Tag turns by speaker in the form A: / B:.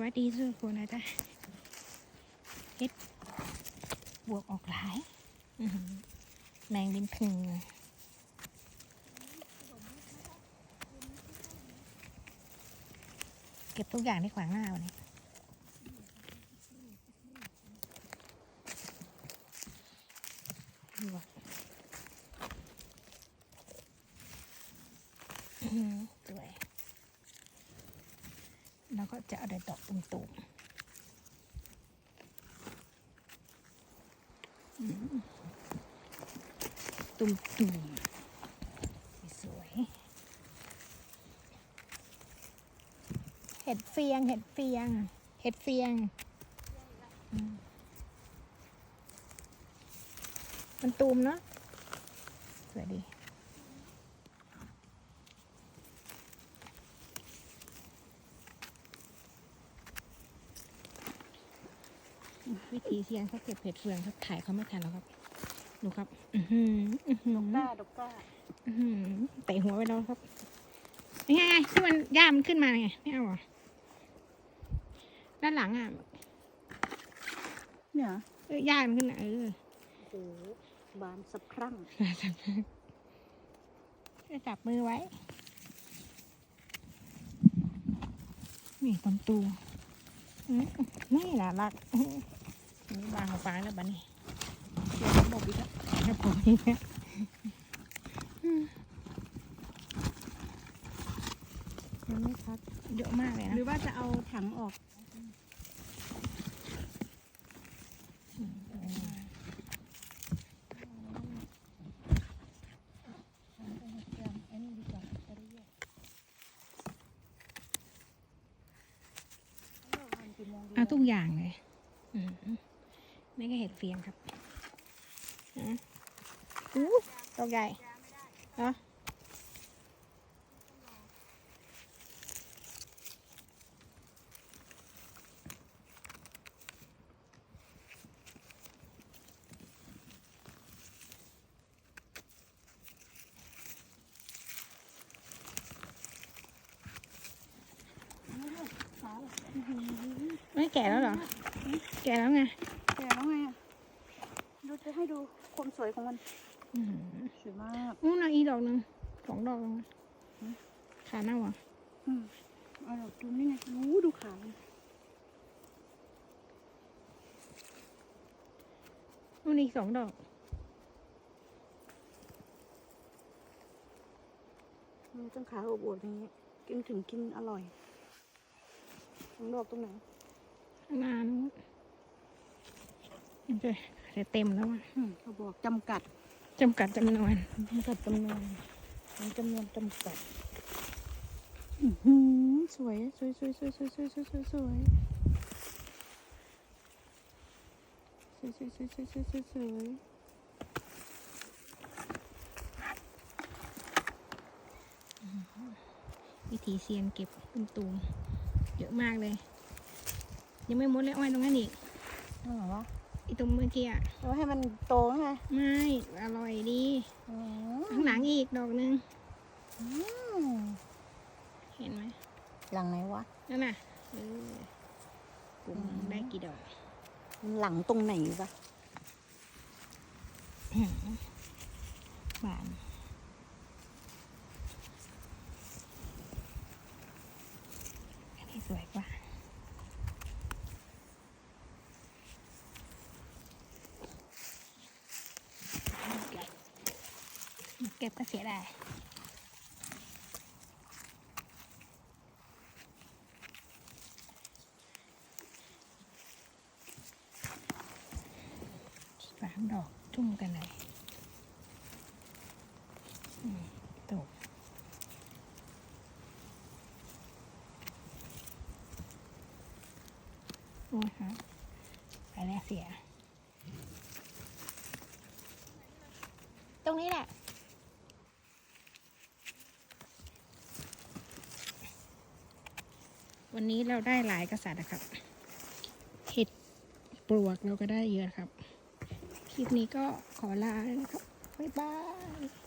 A: วัสดีทุกคนนะจ๊ะเฮ็ดบวกออกหลายแมงบินพึงเลยเก็บทุกอย่างที่ขวางหน้าวันนี้บวกอื้อหือสวย แล้วก็จะเอาแต่ดอกตุ่มๆอืมตุ่มๆสวยเห็ดเฟียง เห็ดเฟียง เห็ดเฟียงมมันตูมเนาะสวยดี วิธีเสียงเขาเก็บเห็ดเฟืองเขาถ่ายเขาไม่ทันแล้วครับดูครับอือหืออื้อหือ
B: ดกก้าดกก้า
A: อื้อหือเตะหัวไปแล้วครับนี่ไงไงที่มันหญ้ามันขึ้นมาไงไม่เอาเหรอด้านหลังอะ
B: เนี่ย
A: เออหญ้ามันขึ้นอะเออ
B: โอ้โหบานสะพรั่ง
A: จะจับมือไว้ นี่ตำตูอืมนี่น่ารักอื้อ นี่บางของฟ้าแล้วบ้านี่
B: เดี๋ยวหมดอีกแล้ว
A: ครับผมนี่นะยังไม่พักเยอะมากเลยนะ
B: หรือว่าจะเอาถังออกอันนี้ดีกว่าจะได้แยกเอาวันกี่โมงดี
A: เอาทุกอย่างเลย อืม นี่ก็เห็ดเฟียงครับอืมอู้ดอกใหญ่เหรอไม่แก่แล้วเหรอ แก่แล้วไง
B: แก่แล้วไงอะดู จะให้ดูความสวยของมัน
A: อืม
B: สวยมาก
A: อู้นาอีดอกหนึ่งสองดอกลงมา
B: อืม
A: ขาเน่าอะ
B: อืมเอาดอกดูนี่ไงโอ้ดูขาวมัน
A: อู้นี่สองดอก
B: มันต้องขาวอวบๆอย่างนี้กินถึงกินอร่อยของดอกตรงไหน
A: ข้างหน้านู้นโอ เคเดี๋ยวเต็มแล้วอะ
B: อืมเขาบอกจำกัด
A: จำกัดจำนวน
B: จำกัดจำนวนมีจำนวนจำกัดอือหือสวยสวยสวยสวยสวยสวยสวยสวยสวยสวยสวยสวยสวยสวยสวย
A: วิธีเซียนเก็บตุ้มตูมเยอะมากเลย ยังไม่หมดเลยอ้อยตรงนั้นอีก
B: นั่นเหรอ วะ
A: อีตรงเมื่อกี้อะ
B: เอาให้มันโตไง
A: ไม่อร่อยดี
B: อ๋อ
A: ข้างหลังอีกดอกหนึง
B: อืม
A: เห็นไหม
B: หลังไหนวะ
A: นั่นน่ะเออปลูกได้กี่ดอก
B: หลังตรงไหนวะ
A: บานอันนี้สวยกว่าเก็บก็เสียดายสามดอกจุ่มกันเลยอืมตกโอ้ยฮะไปแล้วเสีย ตรงนี้แหละ วันนี้เราได้หลายกษัตริย์นะครับ เห็ดปลวกเราก็ได้เยอะครับ คลิปนี้ก็ขอลาแล้วนะครับ บ๊ายบาย